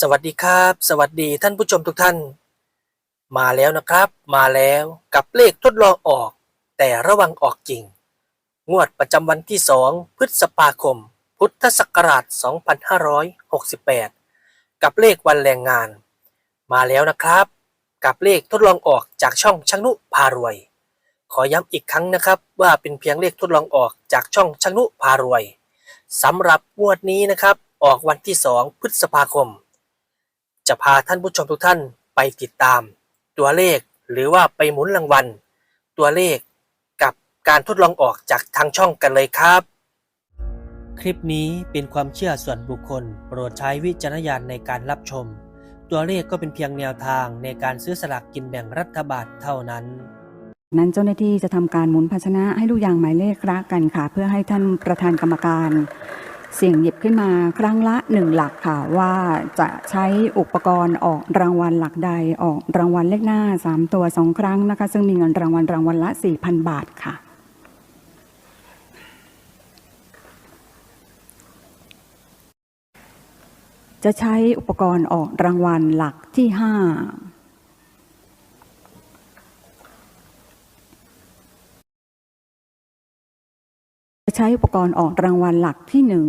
สวัสดีครับ สวัสดีท่านผู้ชมทุกท่าน มาแล้วนะครับ มาแล้วกับเลขทดลองออก แต่ระวังออกจริง งวดประจำวันที่ 2 พฤษภาคม พุทธศักราช 2568 กับเลขวันแรงงาน มาแล้วนะครับ กับเลขทดลองออกจากช่องชังนุพารวย ขอย้ำอีกครั้งนะครับว่าเป็นเพียงเลขทดลองออกจากช่องชังนุพารวยสำหรับงวดนี้นะครับ ออกวันที่ 2 พฤษภาคม จะพาท่านผู้ชมทุกท่านไปติดตาม ตัวเลขหรือว่าไปหมุนรางวัล ตัวเลขกับการทดลองออกจากทางช่องกันเลยครับ คลิปนี้เป็นความเชื่อส่วนบุคคล โปรดใช้วิจารณญาณในการรับชม ตัวเลขก็เป็นเพียงแนวทางในการซื้อสลากกินแบ่งรัฐบาลเท่านั้น นั้นเจ้าหน้าที่จะทำการหมุนภาชนะให้ลูกยางหมายเลขรักกันค่ะ เพื่อให้ท่านประธานกรรมการ เสี่ยงหยิบขึ้นมาครั้งละหนึ่งหลักค่ะว่าจะใช้อุปกรณ์ออกรางวัลหลักใดออกรางวัลเลขหน้า 3 ตัว 2 ครั้งนะคะ ซึ่งมีเงินรางวัลรางวัลละ 4,000 บาทค่ะ จะใช้อุปกรณ์ออกรางวัลหลักที่ 5 ใช้อุปกรณ์ออกรางวัลหลักที่หนึ่ง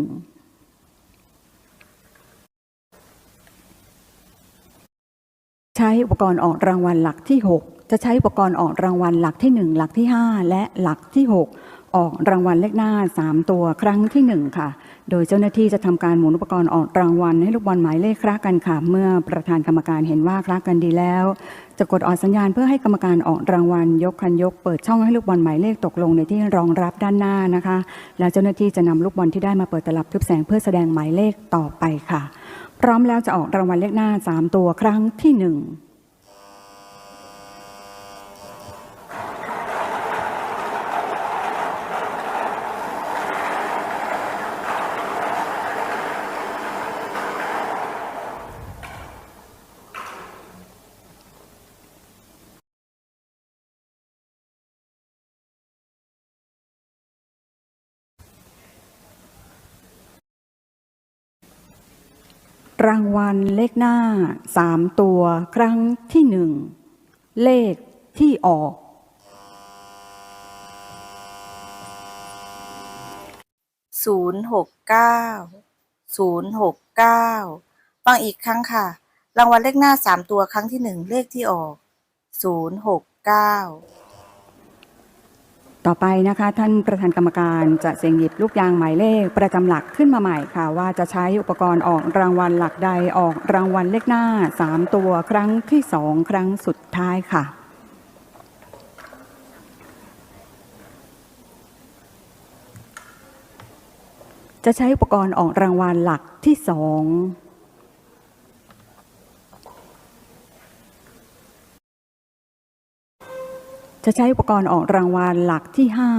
ใช้อุปกรณ์ออกรางวัลหลักที่ 6 จะใช้อุปกรณ์ออกรางวัลหลักที่ 1 หลักที่ 5 และหลักที่ 6 ออกรางวัลเลขหน้า 3 ตัวครั้งที่ 1 ค่ะ โดยเจ้าหน้าที่จะทำการหมุนอุปกรณ์ออกรางวัลให้ลูกบอลหมายเลขคละกันค่ะ เมื่อประธานกรรมการเห็นว่าคละกันดีแล้ว จะกดออกสัญญาณเพื่อให้กรรมการออกรางวัล ยกคันยกเปิดช่องให้ลูกบอลหมายเลขตกลงในที่รองรับด้านหน้านะคะ แล้วเจ้าหน้าที่จะนำลูกบอลที่ได้มาเปิดตลับทึบแสงเพื่อแสดงหมายเลขต่อไปค่ะ พร้อมแล้วจะออกรางวัลเลขหน้า 3 ตัวครั้งที่ 1 รางวัลเลขหน้า3ตัวครั้งที่หนึ่งเลขที่ออก ศูนย์หกเก้าศูนย์หกเก้าฟังอีกครั้งค่ะ รางวัลเลขหน้าสามตัวครั้งที่หนึ่งเลขที่ออก ศูนย์หกเก้า ต่อไปนะคะท่านประธานกรรมการจะเสียงหยิบลูกยางหมายเลขประจำหลักขึ้นมาใหม่ค่ะ ว่าจะใช้อุปกรณ์ออกรางวัลหลักใดออกรางวัลเลขหน้า 3 ตัวครั้งที่ 2 ครั้งสุดท้ายค่ะจะใช้อุปกรณ์ออกรางวัลหลักที่สอง จะใช้อุปกรณ์ออกรางวัลหลักที่ห้า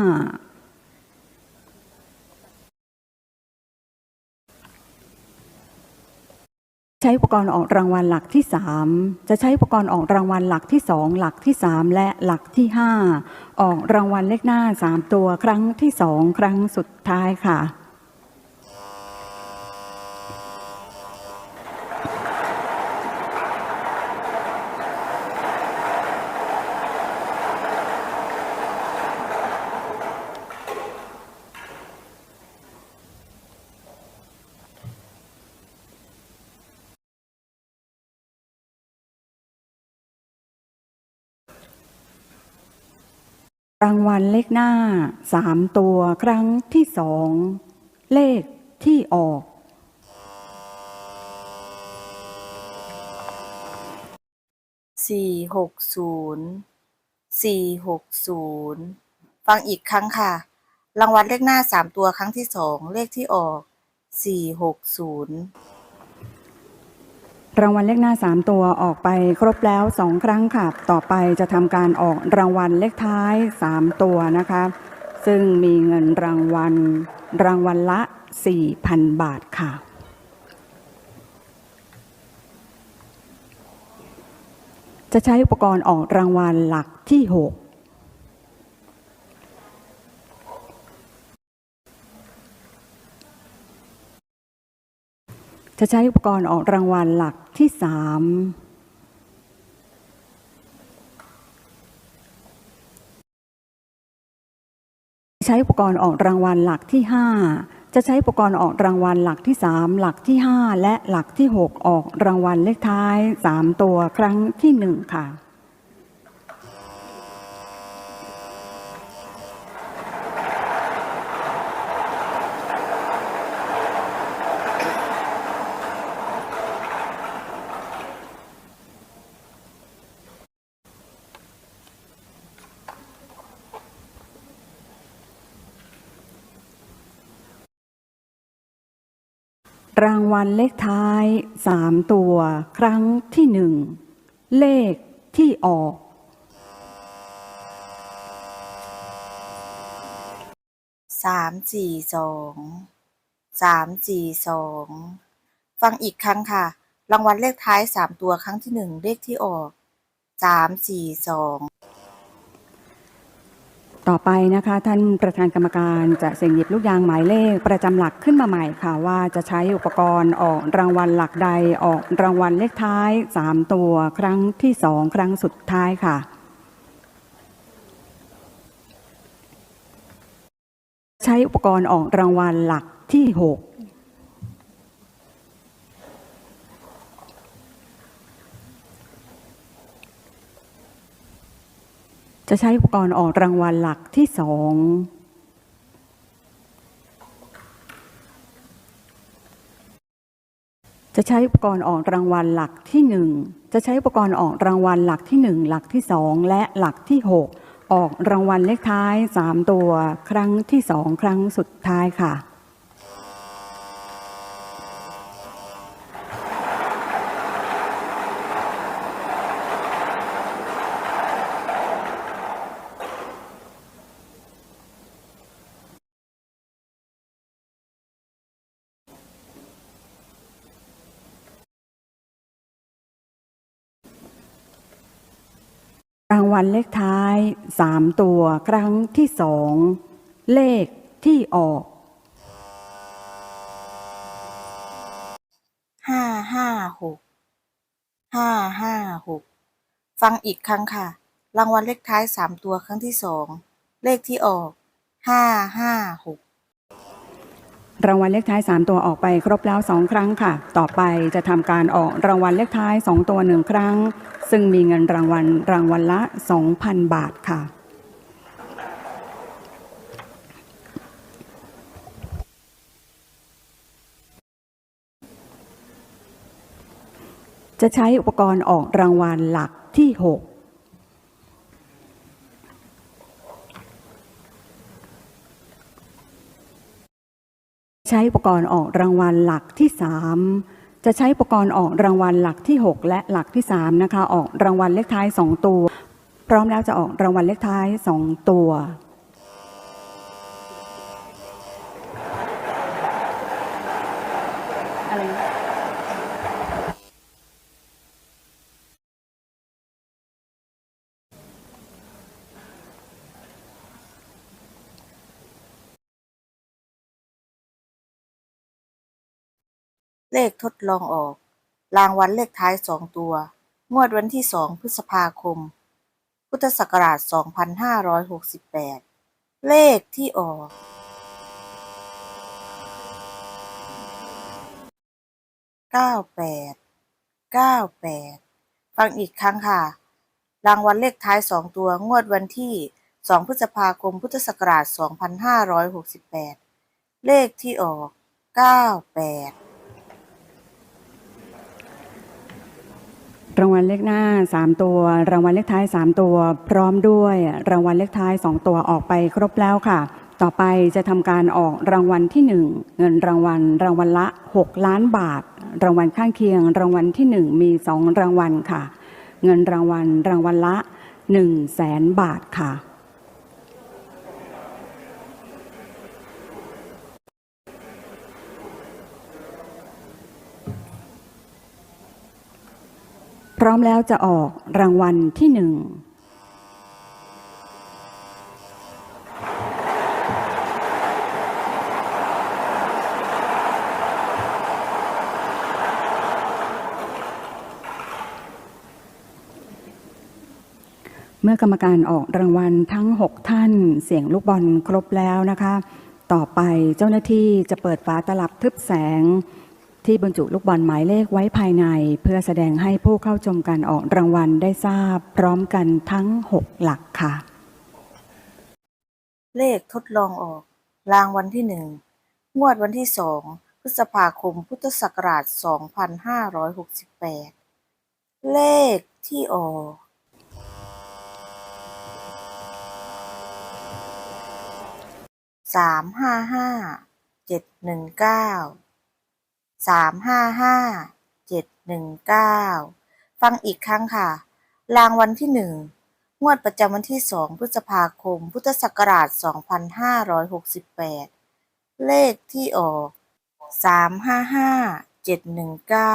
ใช้อุปกรณ์ออกรางวัลหลักที่สามจะใช้อุปกรณ์ออกรางวัลหลักที่สองหลักที่สามและหลักที่ห้าออกรางวัลเลขหน้าสามตัวครั้งที่สองครั้งสุดท้ายค่ะ รางวัลเลขหน้าสามตัวครั้งที่สอง เลขที่ออก สี่หกศูนย์สี่หกศูนย์ฟังอีกครั้งค่ะ รางวัลเลขหน้าสามตัวครั้งที่สอง เลขที่ออกสี่หกศูนย์ รางวัลเลขหน้า 3 ตัวออกไปครบแล้ว 2 ครั้งค่ะ ต่อไปจะทำการออกรางวัลเลขท้าย 3 ตัวนะคะ ซึ่งมีเงินรางวัลรางวัลละ 4,000 บาทค่ะ จะใช้อุปกรณ์ออกรางวัลหลักที่ 6 จะใช้อุปกรณ์ออกรางวัลหลักที่สามใช้อุปกรณ์ออกรางวัลหลักที่ห้าจะใช้อุปกรณ์ออกรางวัลหลักที่ 3 หลักที่ 5 และหลักที่ 6 ออกรางวัลเลขท้าย 3 ตัวครั้งที่ 1 ค่ะ รางวัลเลขท้าย3ตัว ครั้งที่1เลขที่ออก สามสี่สองสามสี่สองฟังอีกครั้งค่ะ รางวัลเลขท้ายสามตัวครั้งที่หนึ่งเลขที่ออกสามสี่สอง ต่อไปนะคะ ท่านประธานกรรมการจะเสี่ยงหยิบลูกยางหมายเลขประจำหลักขึ้นมาใหม่ค่ะ ว่าจะใช้อุปกรณ์ออกรางวัลหลักใดออกรางวัลเลขท้าย 3 ตัวครั้งที่ 2 ครั้งสุดท้ายค่ะ ใช้อุปกรณ์ออกรางวัลหลักที่ 6 จะใช้อุปกรณ์ออกรางวัลหลักที่สองจะใช้อุปกรณ์ออกรางวัลหลักที่หนึ่งจะใช้อุปกรณ์ออกรางวัลหลักที่หนึ่งหลักที่สองและหลักที่หกออกรางวัลเลขท้ายสามตัว ครั้งที่สองครั้งสุดท้ายค่ะ รางวัลเลขท้าย3ตัวครั้งที่สองเลขที่ออกห้าห้าหกห้าห้าหกฟังอีกครั้งค่ะ รางวัลเลขท้ายสามตัวครั้งที่สองเลขที่ออกห้าห้าหก รางวัลเลขท้าย 3 ตัวออกไปครบแล้ว 2 ครั้งค่ะ ต่อไปจะทำการออกรางวัลเลขท้าย 2 ตัว 1 ครั้ง ซึ่งมีเงินรางวัลรางวัลละ 2,000 บาทค่ะ จะใช้อุปกรณ์ออกรางวัลหลักที่ 6 ใช้อุปกรณ์ออกรางวัลหลักที่ 3 จะใช้อุปกรณ์ออกรางวัลหลักที่ 6 และหลักที่3นะคะออกรางวัลเลขท้าย 2 ตัว พร้อมแล้วจะออกรางวัลเลขท้าย 2 ตัว เลขทดลองออก รางวัลเลขท้ายสองตัว งวดวันที่สองพฤษภาคม พุทธศักราช 2568 เลขที่ออก98 98ฟังอีกครั้งค่ะ รางวัลเลขท้ายสองตัว งวดวันที่2พฤษภาคม พุทธศักราช 2568 เลขที่ออก 98 รางวัลเลขหน้า 3 ตัว รางวัลเลขท้าย 3 ตัว พร้อมด้วยรางวัลเลขท้าย 2 ตัวออกไปครบแล้วค่ะ ต่อไปจะทำการออกรางวัลที่ 1 เงินรางวัล รางวัลละ 6 ล้านบาท รางวัลข้างเคียง รางวัลที่ 1 มี 2 รางวัลค่ะ เงินรางวัลรางวัลละ1แสนบาทค่ะ พร้อมแล้วจะออกรางวัลที่หนึ่งเมื่อกรรมการออกรางวัลทั้ง 6 ท่านเสียงลูกบอลครบแล้วนะคะ ต่อไปเจ้าหน้าที่จะเปิดฝาตลับทึบแสง ที่บรรจุลูกบอลหมายเลขไว้ภายใน เพื่อแสดงให้ผู้เข้าชมการออกรางวัลได้ทราบพร้อมกันทั้ง 6 หลักค่ะ เลขทดลองออก รางวัลที่หนึ่งงวดวันที่สองพฤษภาคมพุทธศักราช 2568 เลขที่ออกสามห้าห้าเจ็ดหนึ่งเก้า สามห้าห้าเจ็ดหนึ่งเก้าฟังอีกครั้งค่ะ รางวัลที่หนึ่งงวดประจำวันที่สองพฤษภาคม พุทธศักราชสองพันห้าร้อยหกสิบแปดเลขที่ออกสามห้าห้าเจ็ดหนึ่งเก้า